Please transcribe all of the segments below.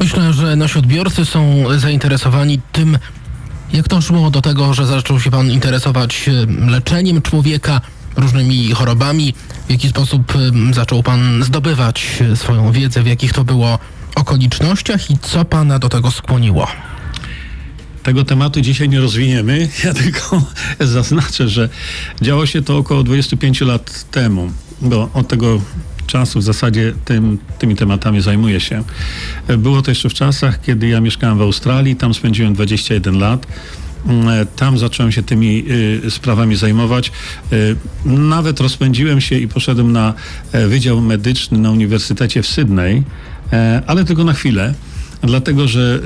Myślę, że nasi odbiorcy są zainteresowani tym, jak to szło do tego, że zaczął się pan interesować e, leczeniem człowieka, różnymi chorobami, w jaki sposób e, zaczął pan zdobywać e, swoją wiedzę, w jakich to było okolicznościach i co pana do tego skłoniło. Tego tematu dzisiaj nie rozwiniemy. Ja tylko zaznaczę, że działo się to około 25 lat temu, bo od tego czasu w zasadzie tym, tymi tematami zajmuję się. Było to jeszcze w czasach, kiedy ja mieszkałem w Australii, tam spędziłem 21 lat. Mm, Tam zacząłem się tymi y, sprawami zajmować. Nawet rozpędziłem się i poszedłem na e, Wydział Medyczny na Uniwersytecie w Sydney, e, ale tylko na chwilę. Dlatego, że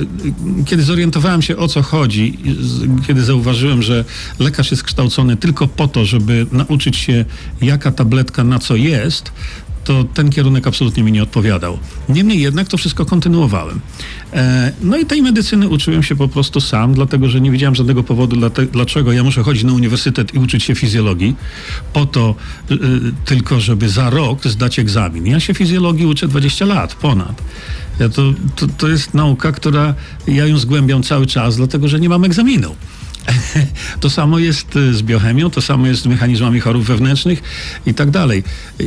kiedy zorientowałem się o co chodzi, kiedy zauważyłem, że lekarz jest kształcony tylko po to, żeby nauczyć się, jaka tabletka na co jest, to ten kierunek absolutnie mi nie odpowiadał. Niemniej jednak to wszystko kontynuowałem. E, no i tej medycyny uczyłem się po prostu sam, dlatego że nie widziałem żadnego powodu, dlaczego ja muszę chodzić na uniwersytet i uczyć się fizjologii, po to y, y, tylko, żeby za rok zdać egzamin. Ja się fizjologii uczę 20 lat, ponad. Ja to, to, to jest nauka, która ja ją zgłębiam cały czas, dlatego że nie mam egzaminu. To samo jest y, z biochemią, to samo jest z mechanizmami chorób wewnętrznych i tak dalej.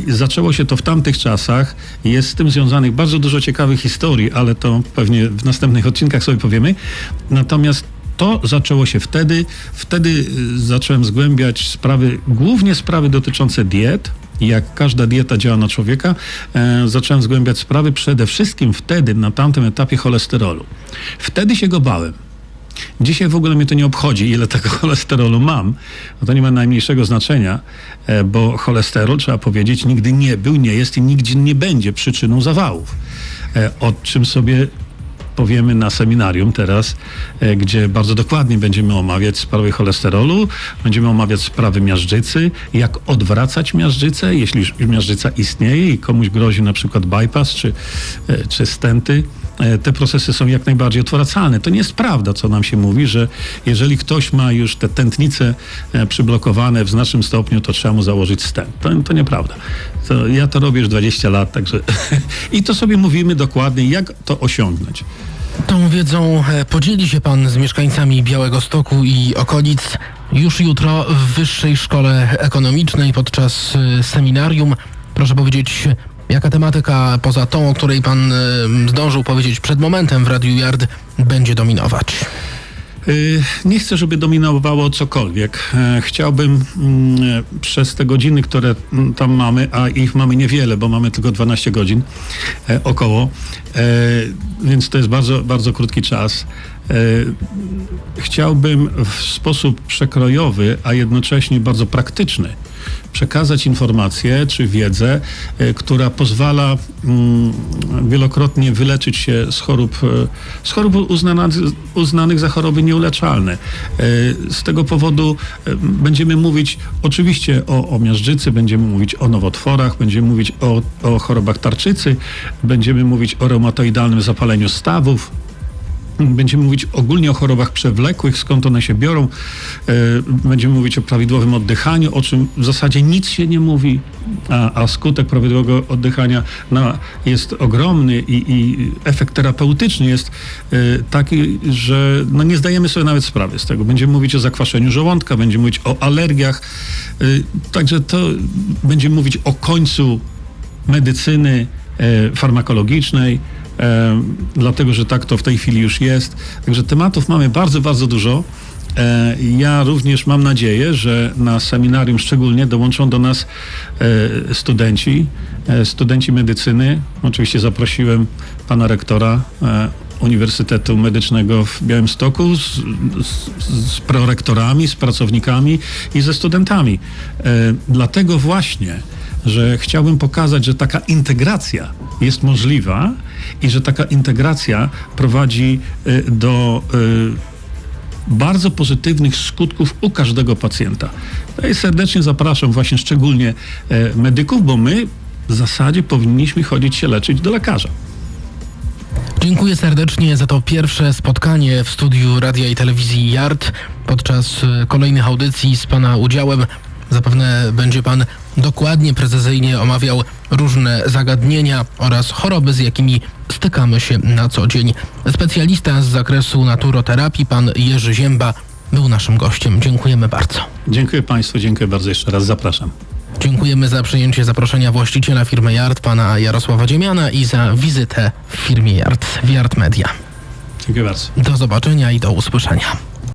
Zaczęło się to w tamtych czasach. Jest z tym związanych bardzo dużo ciekawych historii, ale to pewnie w następnych odcinkach sobie powiemy. Natomiast to zaczęło się wtedy. Wtedy y, zacząłem zgłębiać sprawy, głównie sprawy dotyczące diet. Jak każda dieta działa na człowieka, e, zacząłem zgłębiać sprawy przede wszystkim wtedy, na tamtym etapie cholesterolu. Wtedy się go bałem. Dzisiaj w ogóle mnie to nie obchodzi, ile tego cholesterolu mam. No to nie ma najmniejszego znaczenia, e, bo cholesterol, trzeba powiedzieć, nigdy nie był, nie jest i nigdzie nie będzie przyczyną zawałów. E, O czym sobie powiemy na seminarium teraz, e, gdzie bardzo dokładnie będziemy omawiać sprawy cholesterolu, będziemy omawiać sprawy miażdżycy, jak odwracać miażdżycę, jeśli miażdżyca istnieje i komuś grozi na przykład bypass czy, czy stenty. E, Te procesy są jak najbardziej odwracalne. To nie jest prawda, co nam się mówi, że jeżeli ktoś ma już te tętnice e, przyblokowane w znacznym stopniu, to trzeba mu założyć stent. To, to nieprawda. To ja to robię już 20 lat, także i to sobie mówimy dokładnie, jak to osiągnąć. Tą wiedzą e, podzieli się pan z mieszkańcami Białego Stoku i okolic już jutro w Wyższej Szkole Ekonomicznej podczas seminarium. Proszę powiedzieć, jaka tematyka poza tą, o której pan e, zdążył powiedzieć przed momentem w Radiu Yard, będzie dominować? Y, Nie chcę, żeby dominowało cokolwiek. E, Chciałbym mm, przez te godziny, które mm, tam mamy, a ich mamy niewiele, bo mamy tylko 12 godzin e, około, e, więc to jest bardzo, bardzo krótki czas. E, Chciałbym w sposób przekrojowy, a jednocześnie bardzo praktyczny przekazać informację czy wiedzę, e, która pozwala mm, wielokrotnie wyleczyć się z chorób, e, z chorób uznanych, za choroby nieuleczalne. E, Z tego powodu będziemy mówić oczywiście o, o miażdżycy, będziemy mówić o nowotworach, będziemy mówić o, o chorobach tarczycy, będziemy mówić o reumatoidalnym zapaleniu stawów, Będziemy mówić ogólnie o chorobach przewlekłych, skąd one się biorą. E, Będziemy mówić o prawidłowym oddychaniu, o czym w zasadzie nic się nie mówi, a, a skutek prawidłowego oddychania no, jest ogromny i, i efekt terapeutyczny jest e, taki, że no, nie zdajemy sobie nawet sprawy z tego. Będziemy mówić o zakwaszeniu żołądka, będziemy mówić o alergiach. E, Także to będziemy mówić o końcu medycyny farmakologicznej, e, dlatego że tak to w tej chwili już jest. Także tematów mamy bardzo, bardzo dużo. E, Ja również mam nadzieję, że na seminarium szczególnie dołączą do nas e, studenci, e, studenci medycyny. Oczywiście zaprosiłem pana rektora e, Uniwersytetu Medycznego w Białymstoku z, z, z prorektorami, z pracownikami i ze studentami. E, Dlatego właśnie, że chciałbym pokazać, że taka integracja jest możliwa i że taka integracja prowadzi e, do e, bardzo pozytywnych skutków u każdego pacjenta. No i serdecznie zapraszam właśnie szczególnie e, medyków, bo my w zasadzie powinniśmy chodzić się leczyć do lekarza. Dziękuję serdecznie za to pierwsze spotkanie w studiu radia i telewizji Yard. Podczas kolejnych audycji z Pana udziałem zapewne będzie Pan dokładnie, precyzyjnie omawiał różne zagadnienia oraz choroby, z jakimi stykamy się na co dzień. Specjalista z zakresu naturoterapii, pan Jerzy Zięba, był naszym gościem. Dziękujemy bardzo. Dziękuję Państwu, dziękuję bardzo jeszcze raz, zapraszam. Dziękujemy za przyjęcie zaproszenia właściciela firmy Yard, pana Jarosława Dziemiana i za wizytę w firmie Yard, w Yard Media. Dziękuję bardzo. Do zobaczenia i do usłyszenia.